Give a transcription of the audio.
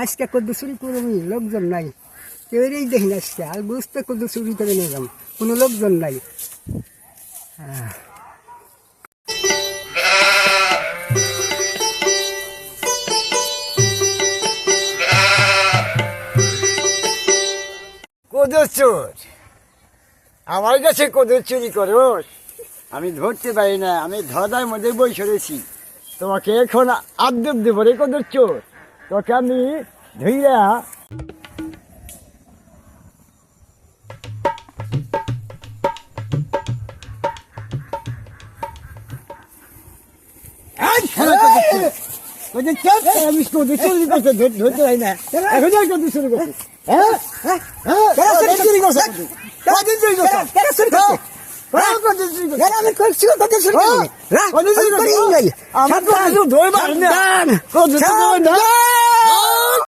আজকে কত চুরি করবি লোকজন নাই। কেউই দেখি না আজকে, আর বুঝতে কত চুরি করে নিয়ে যাম কোনো লোকজন নাই। কোদর চোর। আমার কাছে কোদর চুরি করোস আমি ধরতে পারি না, আমি ধরার মধ্যে বই সরেছি তোমাকে এখন আদব দেব রে কোদর চোর। তোকে আমি ধইরা। আমি চুরি ধর- ধরতে পারি না। এখন চুরি করতে হ্যাঁ? হ্যাঁ? চুরি করছে? চুরি করছে? চুরি করছে? হ্যাঁ, চুরি করছে? আমি